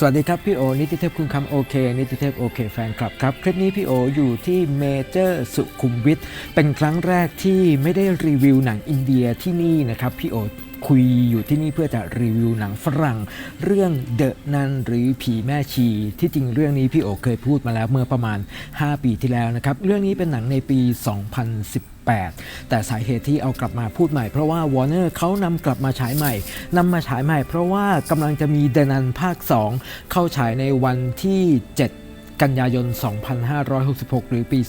สวัสดีครับ พี่โอ นิติเทพคุณคำโอเค นิติเทพโอเคแฟนคลับครับ คลิปนี้พี่โออยู่ที่เมเจอร์สุขุมวิทเป็นครั้งแรกที่ไม่ได้รีวิวหนังอินเดียที่นี่นะครับพี่โอ คุยอยู่ที่นี่เพื่อจะรีวิวหนังฝรั่ง เรื่องเดอะนันหรือผีแม่ชี ที่จริงเรื่องนี้พี่โอเคยพูดมาแล้วเมื่อประมาณ 5 ปีที่แล้วนะครับ เรื่องนี้เป็นหนังในปี 2018แต่สาเหตุที่เอากลับมาพูดใหม่เพราะว่าวอร์เนอร์เขานำกลับมาฉายใหม่นำมาฉายใหม่เพราะว่ากำลังจะมีเดนันภาค 2 เข้าฉายในวันที่ 7 กันยายน 2566 หรือปี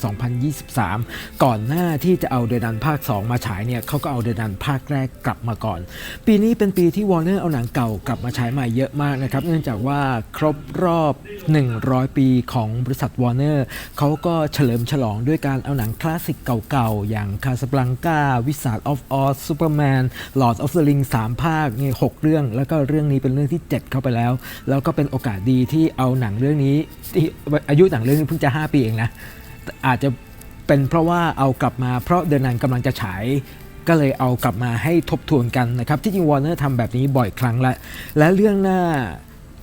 2023 ก่อนหน้าที่จะเอาเดนันภาค 2 มาฉายเนี่ยเขาก็เอาเดนันภาคแรกกลับมาก่อน ปีนี้เป็นปีที่วอร์เนอร์เอาหนังเก่ากลับมาฉายใหม่เยอะมากนะครับ เนื่องจากว่าครบรอบ 100 ปีของบริษัทวอร์เนอร์เขาก็เฉลิมฉลองด้วยการเอาหนังคลาสสิกเก่าๆ อย่างคาสบลังกาวิสา of ออฟออสซูเปอร์แมนหลอดออฟเดอะริงสามภาคนี่หกเรื่อง แล้วก็เรื่องนี้เป็นเรื่องที่ 7 เข้าไปแล้ว แล้วก็เป็นโอกาสดีที่เอาหนังเรื่องนี้ที่อายุหนังเรื่องนี้เพิ่งจะ 5 ปีเองนะ อาจจะเป็นเพราะว่าเอากลับมาเพราะเดือนนั้นกำลังจะฉายก็เลยเอากลับมาให้ทบทวนกันนะครับ ที่จริงวอร์เนอร์ทำแบบนี้บ่อยครั้งแล้วและเรื่องหน้า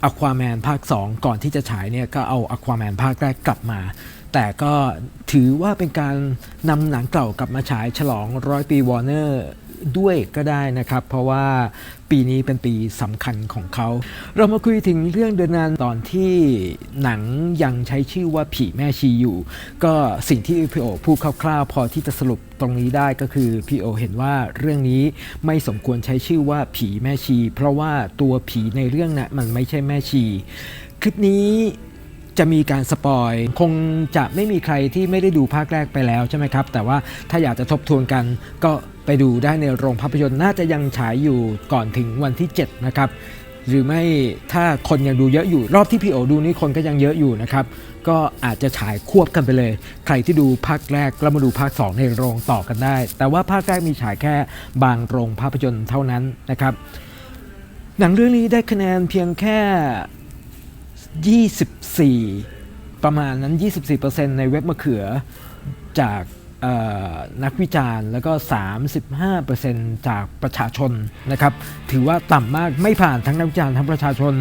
อควาแมนภาค 2 ก่อนที่จะฉายเนี่ยก็เอาอควาแมนภาคแรกกลับมา แต่ก็ถือว่าเป็นการนำหนังเก่ากลับมาฉายฉลองร้อยปีวอร์เนอร์ ด้วยก็ได้นะครับ เพราะว่าปีนี้เป็นปีสำคัญของเขา เรามาคุยถึงเรื่องเดือนนานตอนที่หนังยังใช้ชื่อว่าผีแม่ชีอยู่ ก็สิ่งที่พี่โอพูดคร่าวๆ พอที่จะสรุปตรงนี้ได้ก็คือพี่โอเห็นว่าเรื่องนี้ไม่สมควรใช้ชื่อว่าผีแม่ชี เพราะว่าตัวผีในเรื่องน่ะมันไม่ใช่แม่ชี คลิปนี้ จะมีการสปอย คงจะไม่มีใครที่ไม่ได้ดูภาคแรกไปแล้วใช่ไหมครับ แต่ว่าถ้าอยากจะทบทวนกันก็ไปดูได้ในโรงภาพยนตร์น่าจะยังฉายอยู่ก่อนถึงวันที่ 7 นะครับ หรือไม่ถ้าคนยังดูเยอะอยู่รอบที่พี่โอดูนี่คนก็ยังเยอะอยู่นะครับ ก็อาจจะฉายควบกันไปเลย ใครที่ดูภาคแรกแล้วมาดูภาค 2 ในโรงต่อกันได้ แต่ว่าภาคแรกมีฉายแค่บางโรงภาพยนตร์เท่านั้นนะครับหนังเรื่องนี้ได้คะแนนเพียงแค่ 24 ประมาณนั้น 24%ในเว็บมะเขือจากนักวิจารณ์แล้วก็ 35%จากประชาชนนะครับ ถือว่าต่ำมากไม่ผ่านทั้งนักวิจารณ์ทั้งประชาชน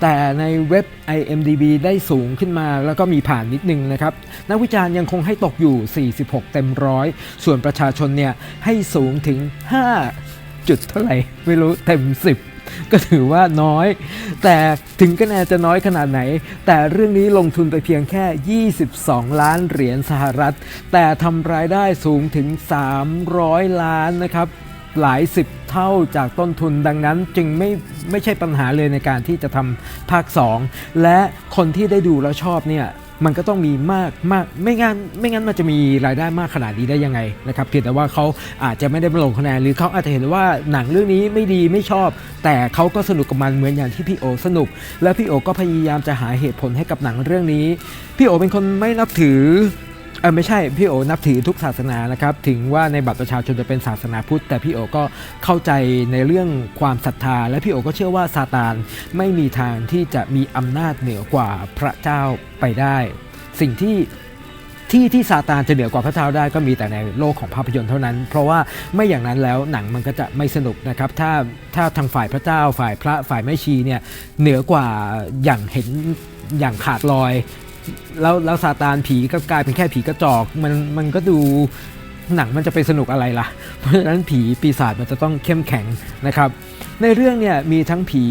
แต่ในเว็บ IMDB ได้สูงขึ้นมาแล้วก็มีผ่านนิดนึงนะครับ นักวิจารณ์ยังคงให้ตกอยู่ 46 เต็มร้อย ส่วนประชาชนเนี่ยให้สูงถึง 5 จุดเท่าไหร่ ไม่รู้เต็ม 10 ก็ถือว่าน้อย แต่ถึงคะแนนจะน้อยขนาดไหน แต่เรื่องนี้ลงทุนไปเพียงแค่ 22 ล้านเหรียญสหรัฐ แต่ทำรายได้สูงถึง 300 ล้านนะครับหลายสิบเท่าจากต้นทุนดังนั้นจึงไม่ไม่ใช่ปัญหาเลยในการที่จะทำภาค 2 และคนที่ได้ดูแล้วชอบเนี่ย มันก็ต้องมีมากมากไม่งั้นไม่งั้นมันจะมีรายได้มากขนาดนี้ได้ยังไงนะครับเพียงแต่ว่าเขาอาจจะไม่ได้มาลงคะแนนหรือเขาอาจจะเห็นว่าหนังเรื่องนี้ไม่ดีไม่ชอบ แต่เขาก็สนุกกับมันเหมือนอย่างที่พี่โอสนุก และพี่โอก็พยายามจะหาเหตุผลให้กับหนังเรื่องนี้ พี่โอเป็นคนไม่นับถือ เออไม่ใช่พี่โอนับถือทุกศาสนานะครับถึงว่าในบัตรประชาชนจะเป็นศาสนาพุทธ แต่พี่โอก็เข้าใจในเรื่องความศรัทธา และพี่โอก็เชื่อว่าซาตานไม่มีทางที่จะมีอำนาจเหนือกว่าพระเจ้าไปได้ สิ่งที่ที่ที่ซาตานจะเหนือกว่าพระเจ้าได้ก็มีแต่ในโลกของภาพยนตร์เท่านั้น เพราะว่าไม่อย่างนั้นแล้วหนังมันก็จะไม่สนุกนะครับถ้าถ้าทางฝ่ายพระเจ้าฝ่ายพระฝ่ายแม่ชีเนี่ยเหนือกว่าอย่างเห็นอย่างขาดลอย แล้วแล้วซาตานผีก็กลายเป็นแค่ผีกระจอกมันมันก็ดูหนังมันจะไปสนุกอะไรล่ะ เพราะฉะนั้นผีปีศาจมันจะต้องเข้มแข็งนะครับ ในเรื่องเนี่ยมีทั้งผี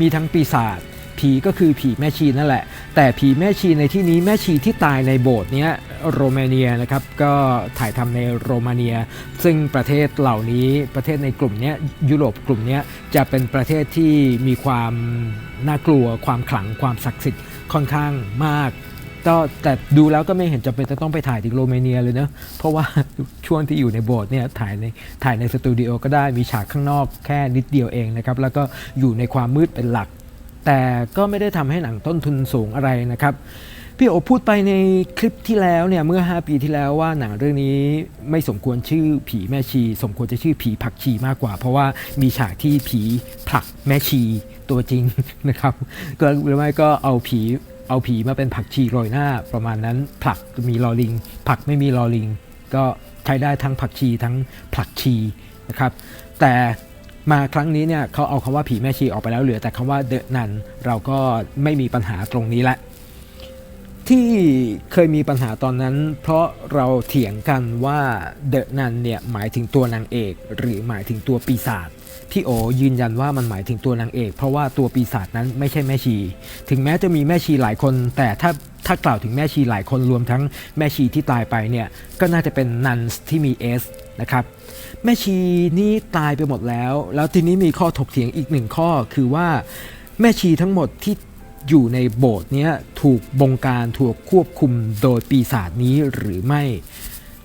มีทั้งปีศาจผีก็คือผีแม่ชีนั่นแหละ แต่ผีแม่ชีในที่นี้แม่ชีที่ตายในโบสถ์เนี้ยโรมาเนียนะครับก็ถ่ายทำในโรมาเนีย ซึ่งประเทศเหล่านี้ประเทศในกลุ่มนี้ยุโรปกลุ่มนี้จะเป็นประเทศที่มีความน่ากลัวความขลังความศักดิ์สิทธิ์ค่อนข้างมาก ก็แต่ดูแล้วก็ไม่เห็นจำเป็นจะต้องไปถ่ายที่โรมาเนียเลยเนะเพราะว่าช่วงที่อยู่ในโบสถ์เนี่ยถ่ายในถ่ายในสตูดิโอก็ได้มีฉากข้างนอกแค่นิดเดียวเองนะครับแล้วก็อยู่ในความมืดเป็นหลัก แต่ก็ไม่ได้ทำให้หนังต้นทุนสูงอะไรนะครับพี่โอพูดไปในคลิปที่แล้วเนี่ยเมื่อ 5 ปีที่แล้วว่าหนังเรื่องนี้ไม่สมควรชื่อผีแม่ชี สมควรจะชื่อผีผักชีมากกว่า เพราะว่ามีฉากที่ผีผลักแม่ชีตัวจริงนะครับก็หรือไม่ก็เอาผี เอาผีมาเป็นผักชีโรยหน้าประมาณนั้นผักมีลอลิง ผักไม่มีลอลิง ก็ใช้ได้ทั้งผักชีทั้งผักชีนะครับ แต่มาครั้งนี้เนี่ยเขาเอาคำว่าผีแม่ชีออกไปแล้วเหลือ แต่คำว่าเดอะนันเราก็ไม่มีปัญหาตรงนี้ละที่เคยมีปัญหาตอนนั้น เพราะเราเถียงกันว่าเดอะนันเนี่ยหมายถึงตัวนางเอก หรือหมายถึงตัวปีศาจ พี่โอยืนยันว่ามันหมายถึงตัวนางเอก เพราะว่าตัวปีศาจนั้นไม่ใช่แม่ชี ถึงแม้จะมีแม่ชีหลายคน แต่ถ้าถ้ากล่าวถึงแม่ชีหลายคนรวมทั้งแม่ชีที่ตายไปเนี่ยก็น่าจะเป็นนันส์ที่มี S นะครับแม่ชีนี่ตายไปหมดแล้ว แล้วทีนี้มีข้อถกเถียงอีกหนึ่งข้อคือว่าแม่ชีทั้งหมดที่อยู่ในโบสถ์นี้ถูกบงการถูกควบคุมโดยปีศาจนี้หรือไม่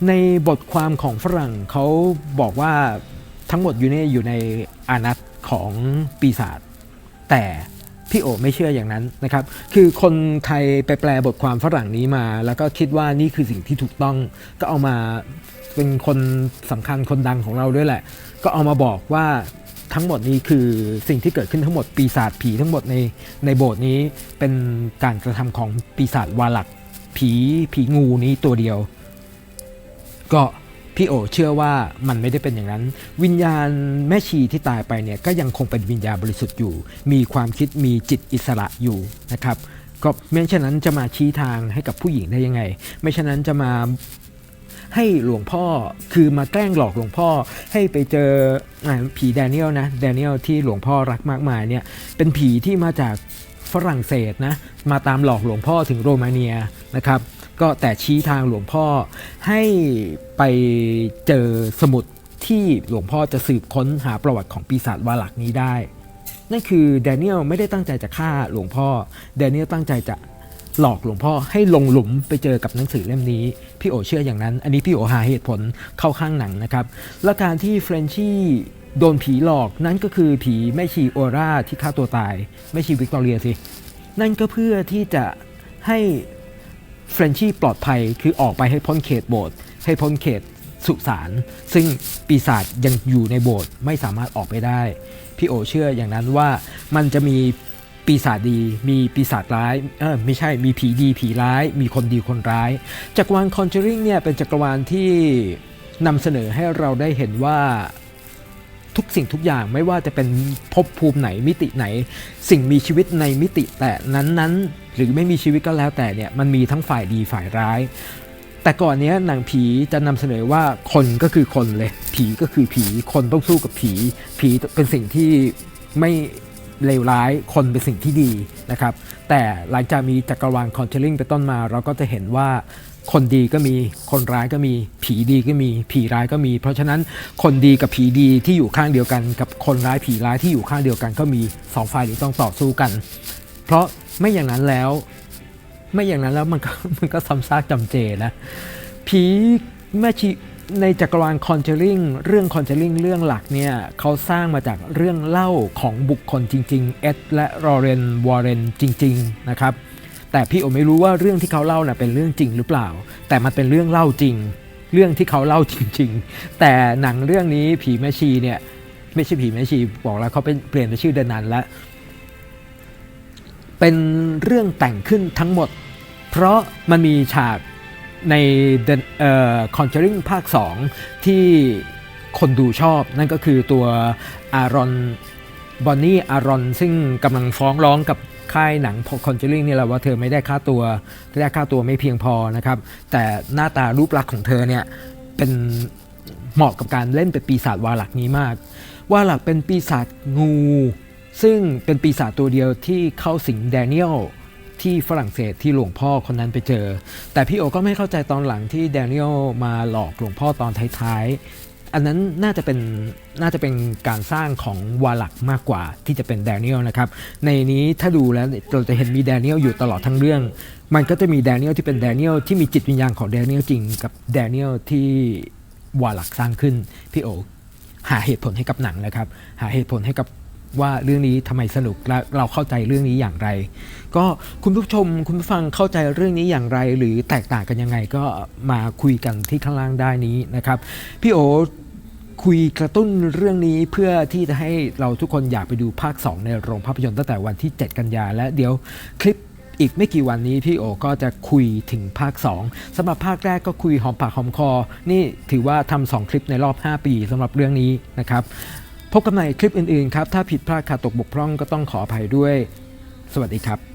ในบทความของฝรั่งเขาบอกว่า ทั้งหมดอยู่ในอยู่ในอานัตของปีศาจแต่พี่โอไม่เชื่ออย่างนั้นนะครับ คือคนไทยไปแปลบทความฝรั่งนี้มา แล้วก็คิดว่านี่คือสิ่งที่ถูกต้อง ก็เอามาเป็นคนสำคัญคนดังของเราด้วยแหละ ก็เอามาบอกว่าทั้งหมดนี้คือสิ่งที่เกิดขึ้นทั้งหมดปีศาจผีทั้งหมดในในโบสถ์นี้เป็นการกระทำของปีศาจวาลักผีผีงูนี้ตัวเดียว ก็ พี่โอเชื่อว่ามันไม่ได้เป็นอย่างนั้น วิญญาณแม่ชีที่ตายไปเนี่ยก็ยังคงเป็นวิญญาณบริสุทธิ์อยู่ มีความคิดมีจิตอิสระอยู่นะครับก็ไม่เช่นนั้นจะมาชี้ทางให้กับผู้หญิงได้ยังไง ไม่เช่นนั้นจะมาให้หลวงพ่อคือมาแกล้งหลอกหลวงพ่อให้ไปเจออผีแดเนียลนะแดเนียลที่หลวงพ่อรักมากมายเนี่ยเป็นผีที่มาจากฝรั่งเศสนะมาตามหลอกหลวงพ่อถึงโรมาเนียนะครับ ก็แต่ชี้ทางหลวงพ่อให้ไปเจอสมุดที่หลวงพ่อจะสืบค้นหาประวัติของปีศาจวาลักนี้ได้ นั่นคือแดเนียลไม่ได้ตั้งใจจะฆ่าหลวงพ่อแดเนียลตั้งใจจะหลอกหลวงพ่อให้ลงหลุมไปเจอกับหนังสือเล่มนี้ พี่โอเชื่ออย่างนั้น อันนี้พี่โอหาเหตุผลเข้าข้างหนังนะครับ และการที่เฟรนชี่โดนผีหลอกนั่นก็คือผีแม่ชีโอราที่ฆ่าตัวตายแม่ชีวิกตอเรียสิ นั่นก็เพื่อที่จะให้ เฟรนชี่ปลอดภัยคือออกไปให้พ้นเขตโบสถ์ให้พ้นเขตสุสานซึ่งปีศาจยังอยู่ในโบสถ์ไม่สามารถออกไปได้ พี่โอเชื่ออย่างนั้นว่ามันจะมีปีศาจดี มีปีศาจร้ายเออไม่ใช่มีผีดีผีร้าย มีคนดีคนร้ายจักรวาลคอนเจอริงเนี่ยเป็นจักรวาลที่นำเสนอให้เราได้เห็นว่า ทุกสิ่งทุกอย่างไม่ว่าจะเป็นภพภูมิไหนมิติไหน สิ่งมีชีวิตในมิติแต่นั้นๆ หรือไม่มีชีวิตก็แล้วแต่เนี่ยมันมีทั้งฝ่ายดีฝ่ายร้าย แต่ก่อนเนี้ยหนังผีจะนำเสนอว่าคนก็คือคนเลย ผีก็คือผีคนต้องสู้กับผี ผีเป็นสิ่งที่ไม่เลวร้ายคนเป็นสิ่งที่ดีนะครับ แต่หลังจากมีจักรวาลคอนเทลลิงเป็นต้นมา เราก็จะเห็นว่า คนดีก็มี คนร้ายก็มี ผีดีก็มี ผีร้ายก็มี เพราะฉะนั้นคนดีกับผีดีที่อยู่ข้างเดียวกัน กับคนร้ายผีร้ายที่อยู่ข้างเดียวกัน ก็มีสองฝ่ายที่ต้องต่อสู้กัน เพราะไม่อย่างนั้นแล้ว ไม่อย่างนั้นแล้วมันก็มันก็ซ้ำซากจำเจนะ ผีแม่ชีในจักรวาลคอนเจอริงเรื่องคอนเจอริงเรื่องหลักเนี่ยเขาสร้างมาจากเรื่องเล่าของบุคคลจริง ๆ เอ็ดและรอเรนวอร์เรนจริง ๆ นะครับ แต่พี่โอไม่รู้ว่าเรื่องที่เขาเล่าน่ะเป็นเรื่องจริงหรือเปล่า แต่มันเป็นเรื่องเล่าจริง เรื่องที่เขาเล่าจริง ๆ แต่หนังเรื่องนี้ผีแม่ชีเนี่ย ไม่ใช่ผีแม่ชีบอกแล้วเขาเป็นเปลี่ยนเป็นชื่อเดนันแล้วเป็นเรื่องแต่งขึ้นทั้งหมด เพราะมันมีฉากใน The เอ่อ Conjuring ภาค 2 ที่คนดูชอบ นั่นก็คือตัวอารอนบอนนี่อารอนซึ่งกำลังฟ้องร้องกับ ค่ายหนัง Conjuring นี่แหละว่าเธอไม่ได้ค่าตัวได้ค่าตัวไม่เพียงพอนะครับ แต่หน้าตารูปลักษณ์ของเธอเนี่ยเป็นเหมาะกับการเล่นเป็นปีศาจวาลักนี้มาก วาลักเป็นปีศาจงู ซึ่งเป็นปีศาจตัวเดียวที่เข้าสิงแดเนียลที่ฝรั่งเศสที่หลวงพ่อคนนั้นไปเจอ แต่พี่โอก็ไม่เข้าใจตอนหลังที่แดเนียลมาหลอกหลวงพ่อตอนท้ายๆ อันนั้นน่าจะเป็นน่าจะเป็นการสร้างของวาลักมากกว่าที่จะเป็นแดเนียลนะครับ ในนี้ถ้าดูแล้วเราจะเห็นมีแดเนียลอยู่ตลอดทั้งเรื่อง มันก็จะมีแดเนียลที่เป็นแดเนียลที่มีจิตวิญญาณของแดเนียลจริงกับแดเนียลที่วาลักสร้างขึ้นพี่โอหาเหตุผลให้กับหนังนะครับ หาเหตุผลให้กับว่าเรื่องนี้ทำไมสนุกและเราเข้าใจเรื่องนี้อย่างไร ก็คุณผู้ชมคุณผู้ฟังเข้าใจเรื่องนี้อย่างไร หรือแตกต่างกันยังไงก็มาคุยกันที่ข้างล่างได้นี้นะครับ พี่โอ คุยกระตุ้นเรื่องนี้เพื่อที่จะให้เราทุกคนอยากไปดูภาค 2 ในโรงภาพยนตร์ตั้งแต่วันที่ 7 กันยา และเดี๋ยวคลิปอีกไม่กี่วันนี้พี่โอก็จะคุยถึงภาค 2สำหรับภาคแรกก็คุยหอมปากหอมคอ นี่ถือว่าทำสองคลิปในรอบ 5 ปีสำหรับเรื่องนี้นะครับ พบกันใหม่คลิปอื่นๆครับ ถ้าผิดพลาดขาดตกบกพร่องก็ต้องขออภัยด้วย สวัสดีครับ